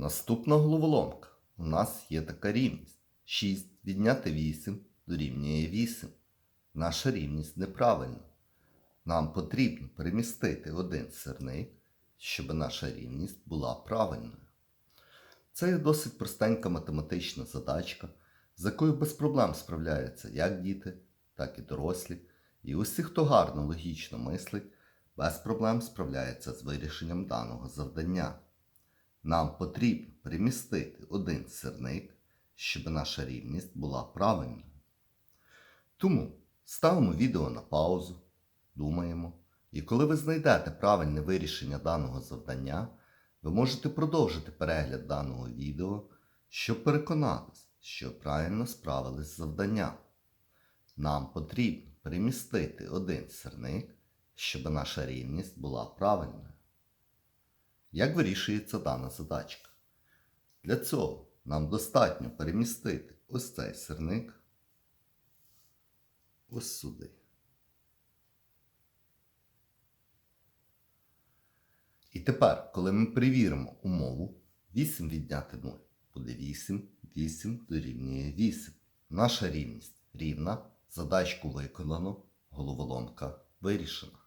Наступна головоломка. У нас є така рівність. 6 відняти 8 дорівнює 8. Наша рівність неправильна. Нам потрібно перемістити один сирник, щоб наша рівність була правильною. Це є досить простенька математична задачка, з якою без проблем справляються як діти, так і дорослі. І усі, хто гарно логічно мислить, без проблем справляється з вирішенням даного завдання. Нам потрібно перемістити один сирник, щоб наша рівність була правильною. Тому ставимо відео на паузу, думаємо, і коли ви знайдете правильне вирішення даного завдання, ви можете продовжити перегляд даного відео, щоб переконатись, що правильно справились з завданням. Нам потрібно перемістити один сирник, щоб наша рівність була правильною. Як вирішується дана задачка? Для цього нам достатньо перемістити ось цей сирник ось сюди. І тепер, коли ми перевіримо умову, 8 відняти 0 буде 8, 8 дорівнює 8. Наша рівність рівна, задачку виконано, головоломка вирішена.